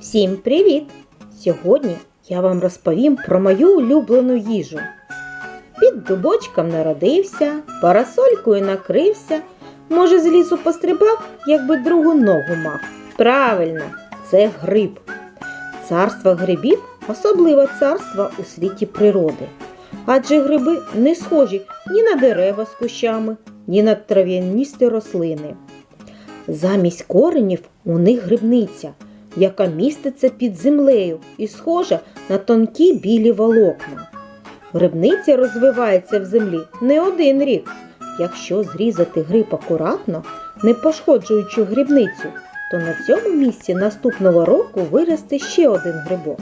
Всім привіт! Сьогодні я вам розповім про мою улюблену їжу. Під дубочком народився, парасолькою накрився, може, з лісу пострибав, якби другу ногу мав. Правильно, це гриб. Царство грибів особливе царство у світі природи. Адже гриби не схожі ні на дерева з кущами, ні на трав'яністі рослини. Замість коренів у них грибниця, яка міститься під землею і схожа на тонкі білі волокна. Грибниця розвивається в землі не один рік. Якщо зрізати гриб акуратно, не пошкоджуючи грибницю, то на цьому місці наступного року виросте ще один грибок.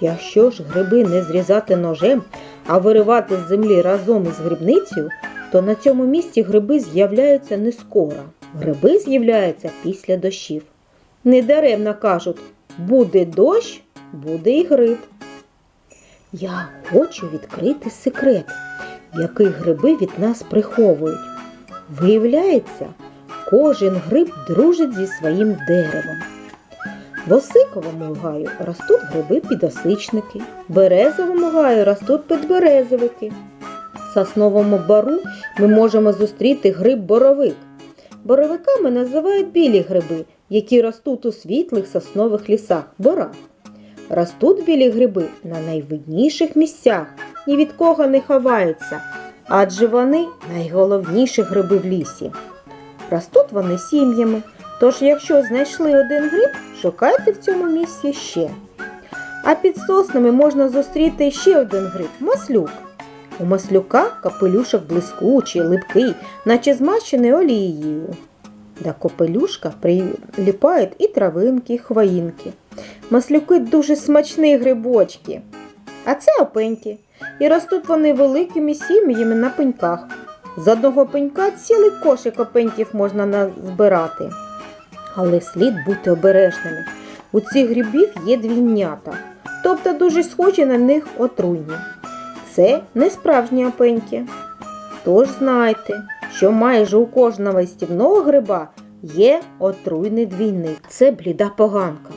Якщо ж гриби не зрізати ножем, а виривати з землі разом із грибницею, то на цьому місці гриби з'являються не скоро. Гриби з'являються після дощів. Недаремно кажуть, буде дощ, буде і гриб. Я хочу відкрити секрет, який гриби від нас приховують. Виявляється, кожен гриб дружить зі своїм деревом. В осиковому гаю ростуть гриби-підосичники, в березовому гаю ростуть підберезовики. В сосновому бару ми можемо зустріти гриб-боровик. Боровиками називають білі гриби, які ростуть у світлих соснових лісах бора. Ростуть білі гриби на найвидніших місцях, ні від кого не ховаються, адже вони найголовніші гриби в лісі. Ростуть вони сім'ями, тож якщо знайшли один гриб, шукайте в цьому місці ще. А під соснами можна зустріти ще один гриб маслюк. У маслюка капелюшок блискучий, липкий, наче змащений олією. До капелюшка приліпають і травинки, і хвоїнки. Маслюки дуже смачні грибочки. А це опеньки. І ростуть вони великими сім'ями на пеньках. З одного пенька цілий кошик опеньків можна назбирати. Але слід бути обережними. У цих грибів є двійнята, тобто дуже схожі на них отруйні. Це не справжні опеньки. Тож знайте, що майже у кожного стівного гриба є отруйний двійник. Це бліда поганка.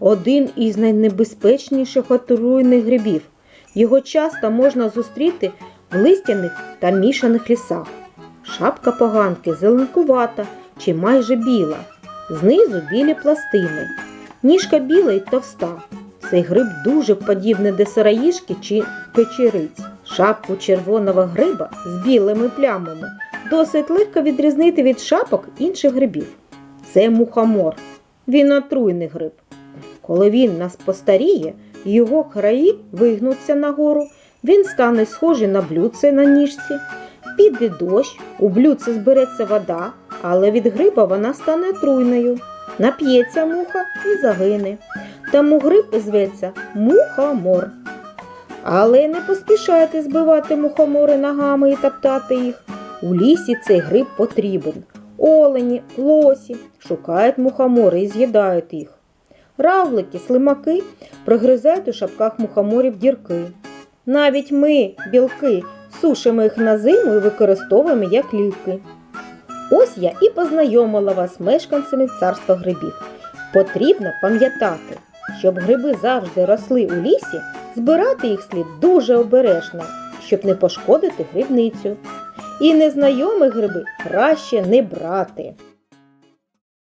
Один із найнебезпечніших отруйних грибів. Його часто можна зустріти в листяних та мішаних лісах. Шапка поганки зеленкувата чи майже біла. Знизу білі пластини. Ніжка біла і товста. Цей гриб дуже подібний до сироїжки чи печериць. Шапку червоного гриба з білими плямами досить легко відрізнити від шапок інших грибів. Це мухомор. Він отруйний гриб. Коли він нас постаріє, його краї вигнуться нагору, він стане схожий на блюдце на ніжці. Піде дощ, у блюдце збереться вода, але від гриба вона стане отруйною. Нап'ється муха і загине. Тому гриб зветься мухомор. Але не поспішайте збивати мухомори ногами і топтати їх. У лісі цей гриб потрібен. Олені, лосі шукають мухомори і з'їдають їх. Равлики, слимаки прогризають у шапках мухоморів дірки. Навіть ми, білки, сушимо їх на зиму і використовуємо як ліки. Ось я і познайомила вас з мешканцями царства грибів. Потрібно пам'ятати, щоб гриби завжди росли у лісі, збирати їх слід дуже обережно, щоб не пошкодити грибницю. І незнайомі гриби краще не брати.